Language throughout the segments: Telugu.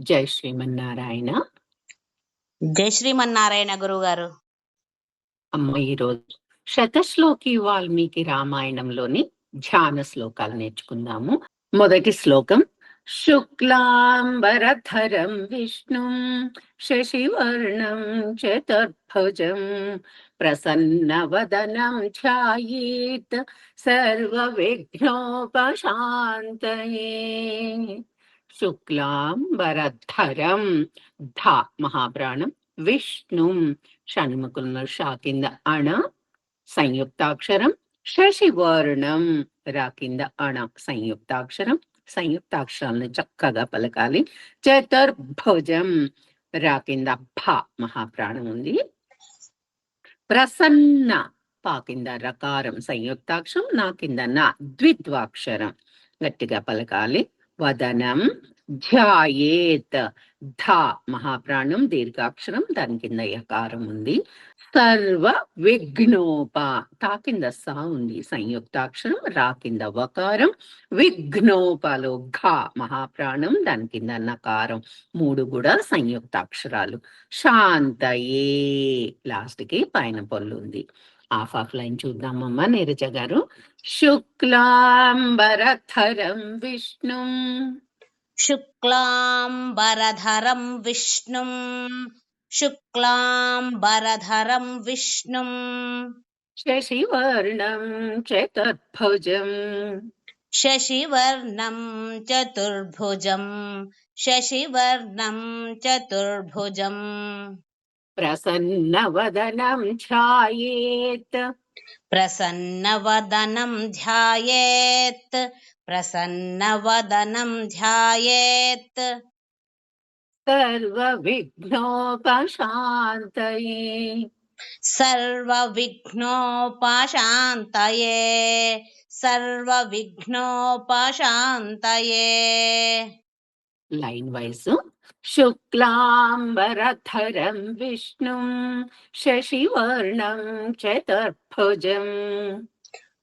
జై శ్రీమన్నారాయణ. జై శ్రీమన్నారాయణ గురువు గారు అమ్మ ఈరోజు శతశ్లోకి వాల్మీకి రామాయణంలోని ధ్యాన శ్లోకాలు నేర్చుకుందాము. మొదటి శ్లోకం శుక్లాంబరధరం విష్ణుం శశివర్ణం చతుర్భుజం ప్రసన్నవదనం ధ్యాయేత్ సర్వ విఘ్నోపశాంతయే శుక్లాంబరధరం ధ మహాప్రాణం విష్ణుం షణ్ముఖులను షా కింద అణ సంయుక్తాక్షరం శశివర్ణం రా కింద అణ సంయుక్తాక్షరం సంయుక్తాక్షరాలను చక్కగా పలకాలి చతుర్భుజం రా కింద భ మహాప్రాణం ఉంది. ప్రసన్న పా కింద రకారం సంయుక్తాక్షరం నా కింద నా ద్విద్వాక్షరం గట్టిగా పలకాలి వదనం ధ్యాయేత్ ధ మహాప్రాణం దీర్ఘాక్షరం దాని కింద యకారం ఉంది. సర్వ విఘ్నోప తా కింద సా ఉంది. సంయుక్తాక్షరం రా కింద వకారం. విఘ్నోపలో ఘ మహాప్రాణం దాని కింద నకారం. మూడు కూడా సంయుక్తాక్షరాలు. శాంతయే లాస్ట్కి పైన పొల్లు ఉంది. ఆఫ్ ఆఫ్ లైన్ చూద్దామమ్మా నీరజ గారు. శుక్లాంబరధరం విష్ణుం. శుక్లాంబరధరం విష్ణుం శుక్లాంబరధరం విష్ణుం. శశివర్ణం చతుర్భుజం. శశివర్ణం చతుర్భుజం శశివర్ణం చతుర్భుజం. ప్రసన్నవదనం ఛాయేత్ ప్రసన్నవదనం ధ్యాయేత్. ప్రసన్నవదనం ధ్యాయేత్ సర్వ విఘ్నోపశాంతయే సర్వ విఘ్నోపశాంతయే సర్వ విఘ్నోపశాంతయే లైన్ వైజ్ శుక్లాంబరధరం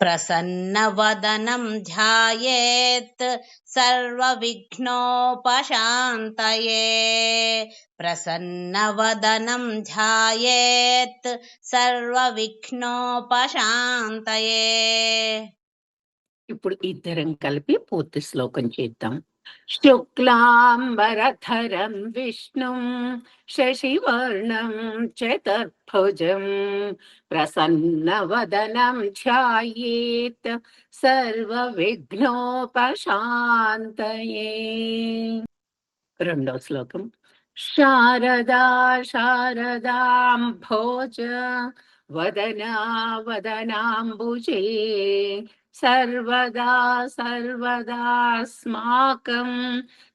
ప్రసన్నవదనం ఛాయేత్ సర్వ విఘ్నోపశాంతయే ప్రసన్నవదనం ధ్యాయేత్ సర్వవిఘ్నోపశాంతయే ప్రసన్నవదనం ధ్యాయేత్ సర్వవిఘ్నోపశాంతయే ఇప్పుడు ఇద్దరం కలిపి పూర్తి శ్లోకం చేద్దాం. శుక్లాంబరధరం విష్ణుం శశివర్ణం చతుర్భుజం ప్రసన్నవదనం ధ్యాయేత్ సర్వ విఘ్నోపశాంతయే రెండో శ్లోకం శారదా శారదాం భోజ వదనా వదనాంబుజే సర్వదా సర్వదాస్మాకం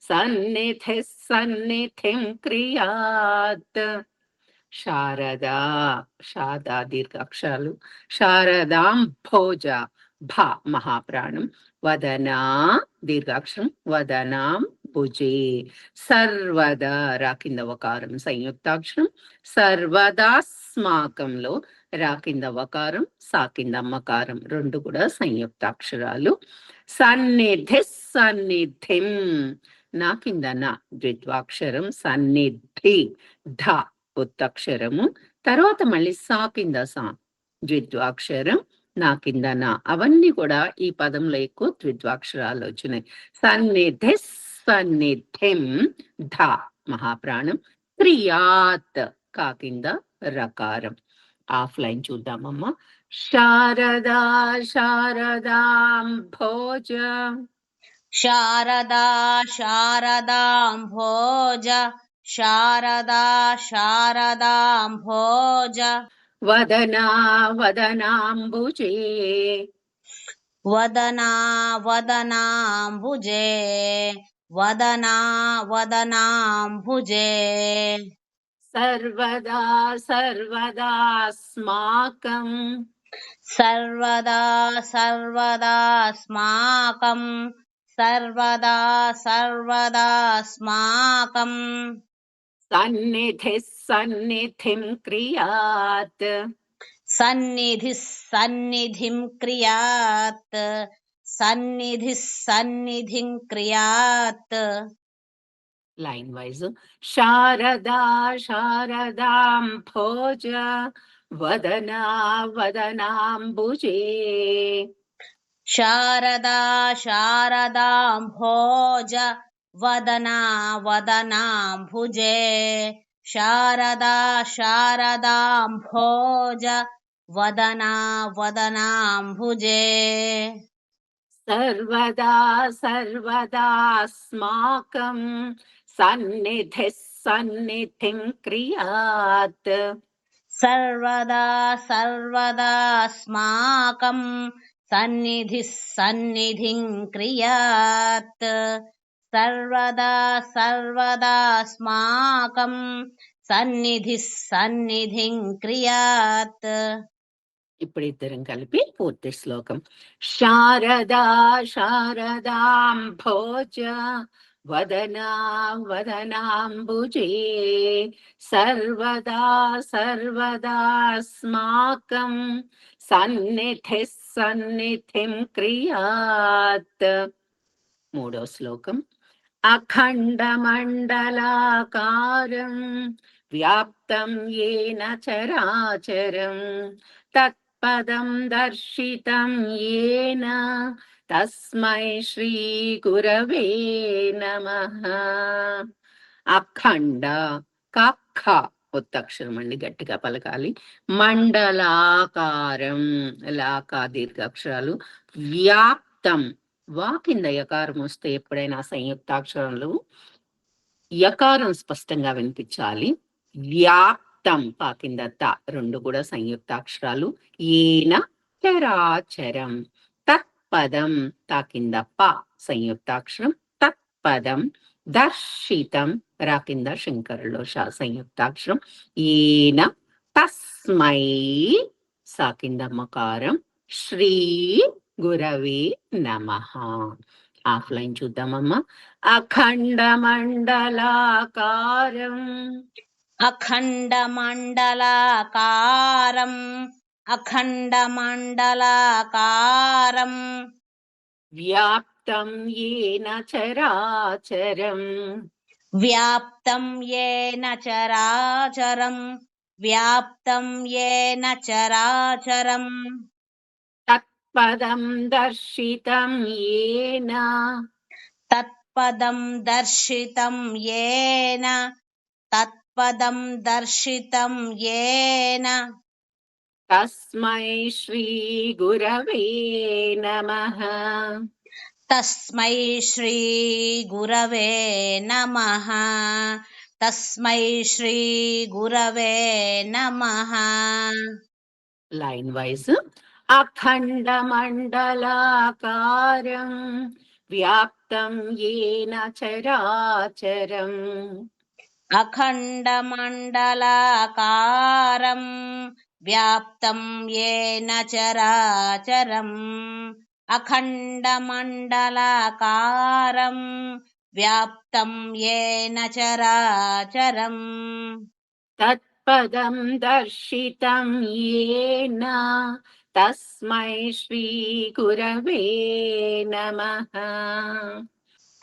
సన్నిధి సన్నిధిం క్రియాత్. శారదా శారదా దీర్ఘాక్షరాలు. శారదాం భోజ భ మహాప్రాణం. వదనా దీర్ఘాక్షరం. వదనాం భుజే. సర్వదా రా కింద సంయుక్తాక్షరం. సర్వదాస్మాకంలో రా కింద వకారం సా కింద మకారం. రెండు కూడా సంయుక్తాక్షరాలు. సన్నిధి సన్నిధిం. నా కింద నా ద్విత్వాక్షరం సన్నిధి ధ ఉత్తక్షరము. తర్వాత మళ్ళీ సా కింద సా ద్విత్వాక్షరం. నా కింద నా. అవన్నీ కూడా ఈ పదంలో ఎక్కువ ద్విత్వాక్షరాలు వచ్చినాయి. సన్నిధి సన్నిధిం ధ మహాప్రాణం. క్రియాత్ కా కింద రకారం. ఆఫ్ లైన్ చూద్దామమ్మా శారదా శారదాం భోజ. శారదా శారదాంభోజ శారదా శారదాంభోజ వదనా వదనాంబుజే. వదనా వదనాంబుజే. వదనా వదనాంబుజే. सर्वदा सर्वदास्माकं सर्वदा सर्वदास्माकं सर्वदा सर्वदास्माकं सन्निधिः सन्निधिं क्रियात्। सन्निधिः सन्निधिं क्रियात्। सन्निधिः सन्निधिं क्रियात् line wise sharada sharadam bhoja vadana vadanambuje Sharda शारदाम्भोज वदना वदनाम्भुजे Sharda शारदाम्भोज वदना वदनाम्भुजे सर्वदा सर्वदास्माकं సన్నిధి సన్నిధిం క్రియాత్ సర్వదా సర్వదా సర్వదాస్మాకం సన్నిధి సన్నిధిం క్రియాత్ సర్వదా సర్వదా సర్వదాస్మాకం సన్నిధి సన్నిధిం క్రియాత్ ఇప్పుడు ఇద్దరం కలిపి పూర్తి శ్లోకం. శారదా శారదాం భోజ వదనాం వదనాంబుజే సర్వదా సర్వదాస్మాకం సన్నిధి సన్నిధిం క్రియాత్ మూడో శ్లోకం అఖండమండలాకారం వ్యాప్తం ఏన చరాచరం తత్పదం దర్శితం ఏన తస్మై శ్రీ గురవే నమ అఖండ కఖ అక్షరం అండి గట్టిగా పలకాలి. మండలాకారం లాకా దీర్ఘాక్షరాలు. వ్యాప్తం వా కింద యకారం వస్తే ఎప్పుడైనా సంయుక్తాక్షరాలు. యకారం స్పష్టంగా వినిపించాలి. వ్యాప్తం పా కింద త రెండు కూడా సంయుక్తాక్షరాలు. ఈన చరాచరం. తత్పదం తా కింద ప సంయుక్తాక్షరం తత్పదం దర్శితం. రా కింద శంకరులో ష సంయుక్తాక్షరం. ఏన తస్మై సా కింద మకారం శ్రీ గురవే నమ. ఆఫ్లైన్ చూద్దామమ్మా. అఖండ మండలాకారం अखण्डमण्डलाकारम् व्याप्तं येन चराचरम् व्याप्तं येन चराचरम् व्याप्तं येन चराचरम् तत्पदं दर्शितं येन तत्पदं दर्शितं येन तत्पदं दर्शितं येन तस्मै श्रीगुरवे नमः तस्मै श्रीगुरवे नमः तस्मै श्रीगुरवे नमः लैन् वैस् अखण्डमण्डलाकारम् व्याप्तं येन चराचरम् अखण्डमण्डलाकारम् వ్యాప్తం ఏన చరాచరం అఖండమండలాకారం వ్యాప్తం ఏన చరాచరం. తత్పదం దర్శితం ఏన తస్మై శ్రీ గురవే నమ.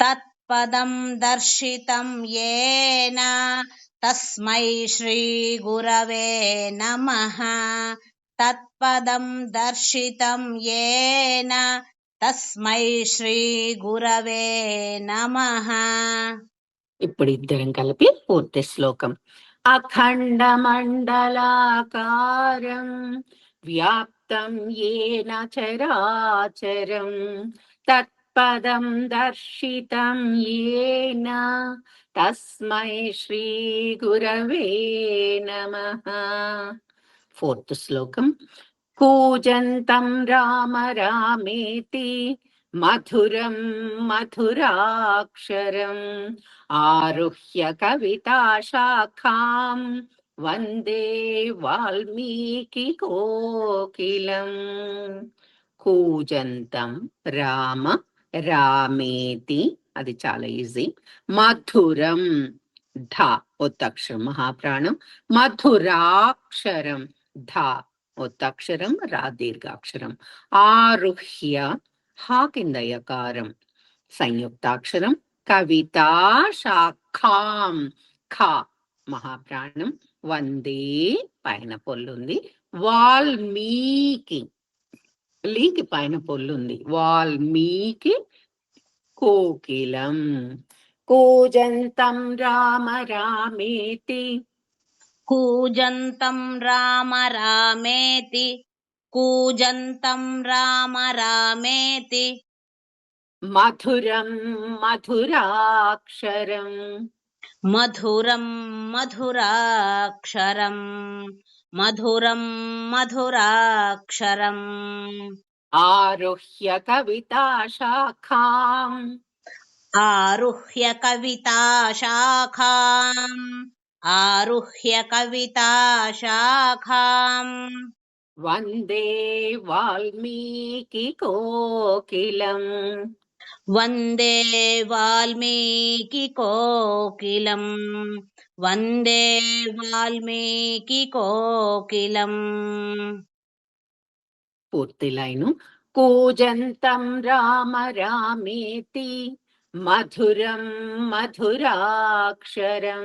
తత్పదం దర్శితం ఏన తస్మై శ్రీ గురవే నమ. తత్పదం దర్శితం ఏన. తస్మై శ్రీ గురవే నమ. ఇప్పుడు ఇద్దరం కలిపి పూర్తి శ్లోకం. అఖండ మండలాకారం వ్యాప్తం ఏన చరాచరం. పదం దర్శితం ఏన. తస్మై శ్రీ గురవే నమ. ఫోర్త్ శ్లోకం. కూజంతం రామ రామేతి మధురం మధురాక్షరం. ఆరుహ్య కవితా శాఖాం వందే వాల్మీకి కోకిలం. కూజంతం రామ రామేతి. అది చాలా ఈజీ. మధురం. ధ ఒత్తక్షరం మహాప్రాణం. మధురాక్షరం. ధ ఒత్తక్షరం రా దీర్ఘాక్షరం. ఆరుహ్య హా కింద యకారం సంయుక్తాక్షరం కవితా శాఖాం ఖ మహాప్రాణం. వందే పైన పొల్లుంది. వాల్మీకి. లీకి పైన పొల్లుంది. వాల్మీకి కోకిలం. కూజంతం రామ రామేతి. కూజంతం రామ రామేతి. కూజంతం రామ రామేతి. మధురం మధురాక్షరం. మధురం మధురాక్షరం. మధురం మధురాక్షరం. ఆరుహ్య కవితా శాఖాం. ఆరుహ్య కవితా శాఖాం. ఆరుహ్య కవితా శాఖాం. వందే వాల్మీకి కోకిలం. వందే వాల్మీకి కోకిలం. వందే వాల్మీకి కోకిలం. పూర్తి లైను కూజంతం రామ రామేతి మధురం మధురాక్షరం.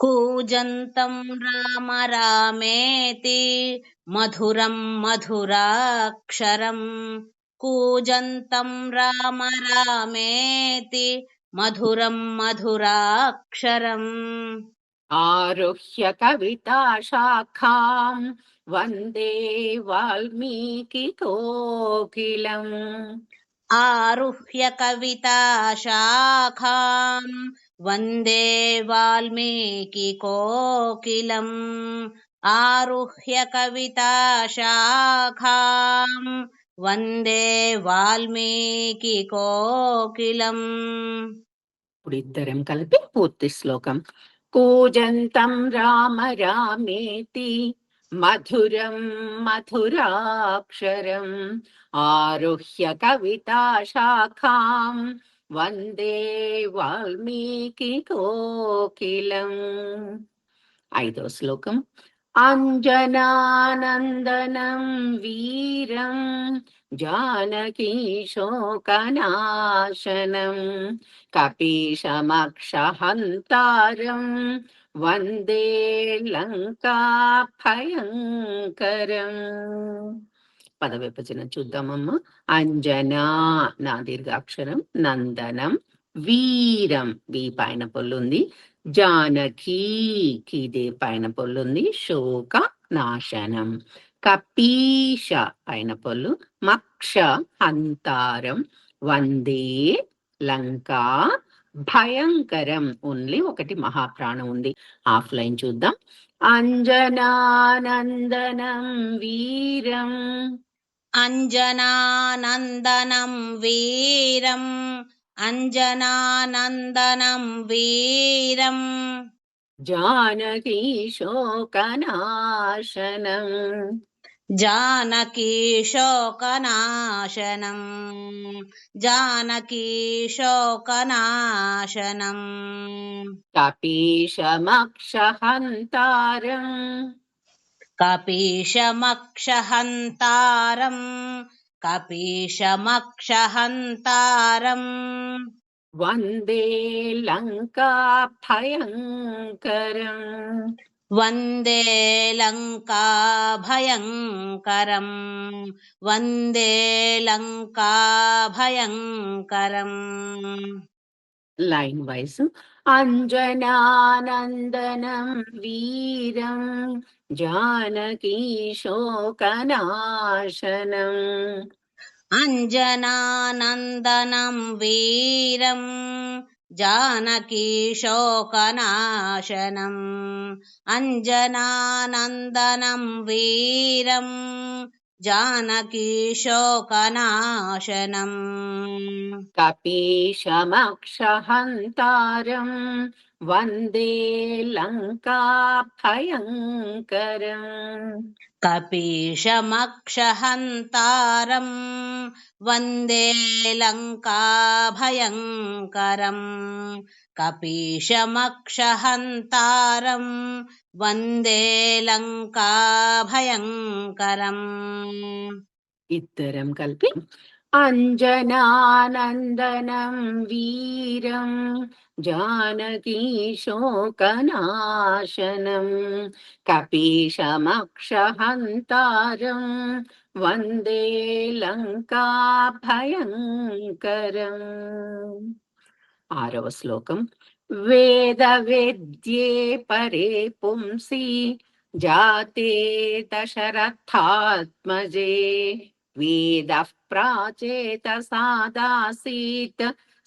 కూజంతం రామ రామేతి మధురం మధురాక్షరం. కూజంతం రామ రామేతి మధురం మధురాక్షరం. ఆరుహ్య కవితా శాఖాం వందే వాల్మీకి కోకిలం. ఆరుహ్య కవితా శాఖాం వందే వాల్మీకి కోకిలం. ఆరుహ్య కవితా శాఖాం వందే వాల్మీకి కోకిలం. ఇప్పుడు ఇద్దరం కలిపి పూర్తి శ్లోకం. కూజంతం రామ రామేతి మధురం మధురాక్షరం ఆరుహ్య కవితా శాఖాం వందే వాల్మీకి కోకిలం. ఐదో శ్లోకం. అంజనానందనం వీరం జానకీ శోకనాశనం కపీశమక్షహంతారం వందే లంకా భయంకరం పద విభజన చూద్దామమ్మ అంజనా నా దీర్ఘాక్షరం నందనం వీరం వి పైన పొల్లుంది జానకీ కీదే పైన పొల్లుంది శోక నాశనం కపీష పైన పొల్లు మక్ష హంతారం వందే లంకా భయంకరం ఓన్లీ ఒకటి మహాప్రాణం ఉంది. ఆఫ్లైన్ చూద్దాం. అంజనానందనం వీరం. అంజనానందనం వీరం. అంజనానందనం వీరం. जानकीशोकनाशनम् जानकीशोकनाशनम् जानकीशोकनाशनम् कपीशमक्षहन्तारम्। कपीशमक्षहन्तारम्। कपीशमक्षहन्तारम्। వందే లంకా భయంకరం వందే లంకా భయంకరం లైన్ వైజ్ అంజనానందనం వీరం జానకీ अञ्जनानन्दनं वीरम् जानकीशोकनाशनम् अञ्जनानन्दनं वीरम् जानकीशोकनाशनम् कपीशमक्षहन्तारम् वन्दे लङ्का भयङ्करम् कपीशमक्षहन्तारम् वन्दे लङ्काभयङ्करम् कपीशमक्षहन्तारम् वन्दे लङ्का भयङ्करम् इत्तरम् कल्पि। अञ्जनानन्दनम् वीरम् జానకీ శోకనాశనం కపీశమక్షహంతారం వందే లంకాభయంకరం ఆరవ శ్లోకం వేద వేద్యే పరే పుంసి జాతే దశరథాత్మజే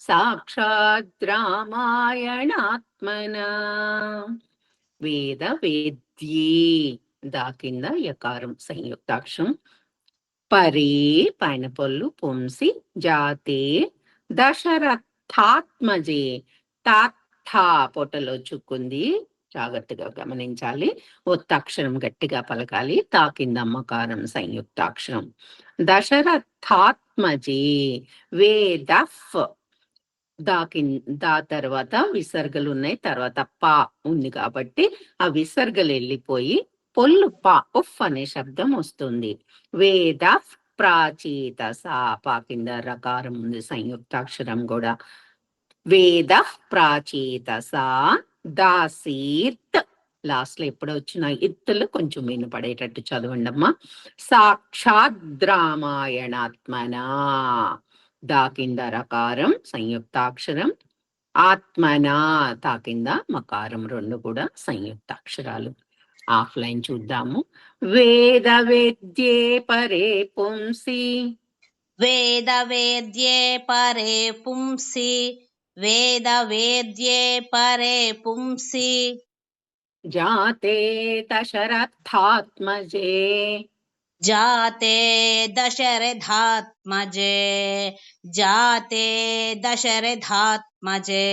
వేద సాక్షాద్ రామాయణాత్మన వేద వేద్యే దా కింద యకారం సంయుక్తాక్షరం పరే పైన పొల్లు పుంసి జాతే దశరథాత్మజే తాత్థా పొట్టలో చుక్కుంది జాగ్రత్తగా గమనించాలి. ఒత్తక్షరం గట్టిగా పలకాలి. తా కింద అమ్మకారం సంయుక్తాక్షరం. దశరథాత్మజే వేదఫ్ దా కింద దా తర్వాత విసర్గలు ఉన్నాయి తర్వాత పా ఉంది కాబట్టి ఆ విసర్గలు వెళ్ళిపోయి పొల్లు పా ఉఫ్ అనే శబ్దం వస్తుంది. వేద ప్రాచీత సా పా కింద రకారం ఉంది సంయుక్తాక్షరం కూడా. వేద ప్రాచీత సా దాసీత్ లాస్ట్లో ఎప్పుడు వచ్చిన ఇత్తులు కొంచెం వినపడేటట్టు చదవండి అమ్మా సాక్షాద్ రామాయణాత్మన. దాకింద రకారం సంయుక్తాక్షరం ఆత్మనా తాకింద మకారం రెండు కూడా సంయుక్తాక్షరాలు. ఆఫ్లైన్ చూద్దాము. వేద వేద్యే పరే పుంసి. వేద వేద్యే పరే పుంసి. వేద వేద్యే పరే పుంసి. జాతే తశరథాత్మజే जाते दशरथात्मजे जाते दशरथात्मजे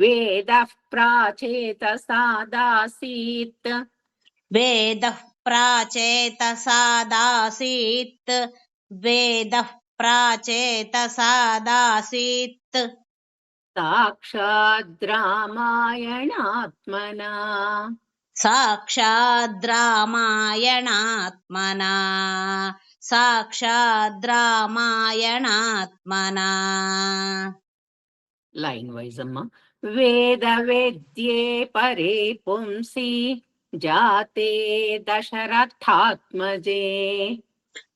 वेदः प्राचेतसा दासीत् वेदः प्राचेतसा दासीत् वेदः प्राचेतसा दासीत् साक्षाद्रामायणात्मना साक्षाद्रामायणात्मना साक्षाद्रामायणात्मना లైన్ వైజ్ అమ్మా వేద వేద్యే పరే పుంసి జాతే దశరథాత్మజే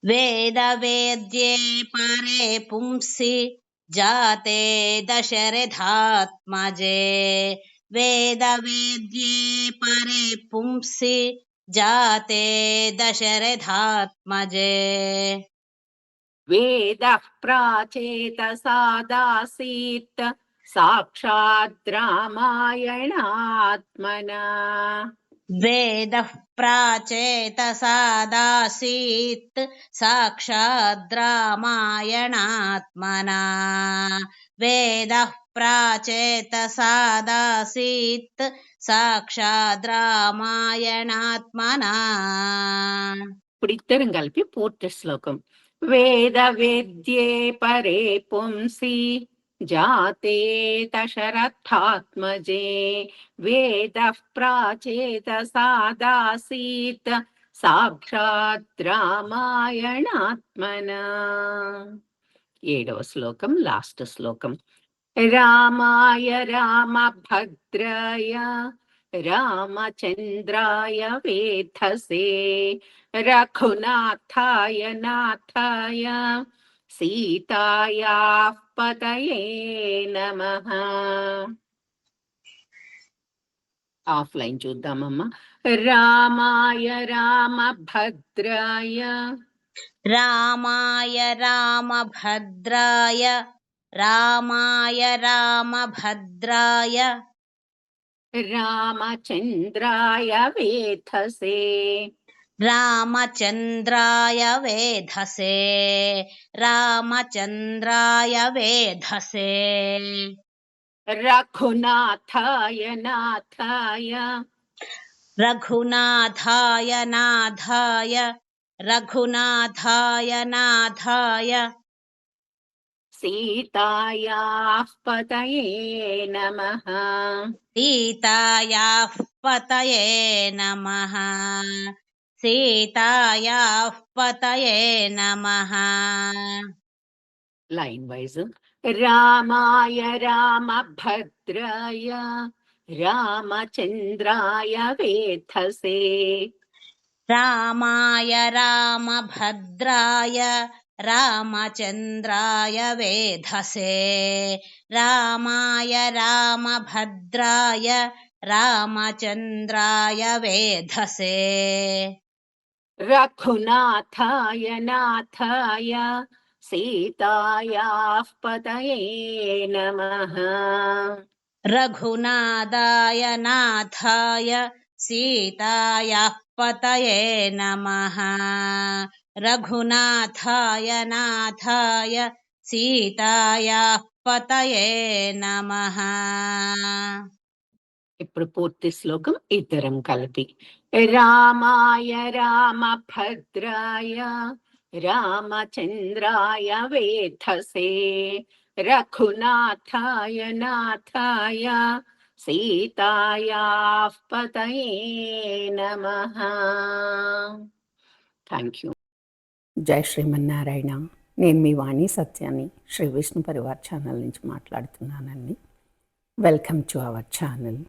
वेदवेद्ये परे पुंसि जाते दशरथात्मजे वेदवेद्ये परे पुंसि जाते दशरथात्मजे। वेदः प्राचेतसा दासीत् साक्षात् रामायणात्मना। वेदः प्राचेतसा दासीत् साक्षाद्रामायणात्मना वेदः प्राचेतसादासीत् साक्षाद्रामायणात्मना ఇప్పుడు ఇద్దరం కలిపి పూర్తి శ్లోకం వేద వేద్యే పరే పుంసి జాతే దశరథాత్మజే వేద ప్రాచేత సాదాసీత్ సాక్షాత్ రామాయణాత్మన ఏడవ శ్లోకం లాస్ట్ శ్లోకం. రామాయ రామ భద్రాయ రామచంద్రాయ వేధసే రఘునాథాయ నాథాయ సీతాయా పతయే నమ. ఆఫ్లైన్ చూద్దామమ్మా. రామాయ రామ భద్రాయ रामाय रामभद्राय रामाय रामभद्राय। रामचन्द्राय वेधसे। रामचन्द्राय वेधसे रामचन्द्राय वेधसे। रघुनाथाय नाथाय। रघुनाथाय नाथाय। రఘునాథాయ నాథాయ సీతాయాః పతయే నమః సీతాయాః పతయే నమః సీతాయాః పతయే నమః లైన్ వైజ్ రామాయ రామభద్రాయ రామచంద్రాయ వేధసే रामाय रामभद्राय रामचन्द्राय वेधसे। रामाय रामभद्राय रामचन्द्राय वेधसे। रघुनाथाय नाथाय सीतायाः पतये नमः। रघुनादाय नाथाय సీతాయాః పతయే నమః. రఘునాథాయ నాథాయ సీతాయాః పతయే నమః. ఇప్పుడు పూర్తి శ్లోకం ఇద్దరం కలిపి. రామాయ రామ భద్రాయ రామచంద్రాయ వేధసే రఘునాథాయ నాథాయ సీతాయాః పతయే నమః. థ్యాంక్ యూ జై శ్రీమన్నారాయణ. నేను మీ వాణి సత్యాన్ని శ్రీ విష్ణు పరివార్ ఛానల్ నుంచి మాట్లాడుతున్నానండి. Welcome to our channel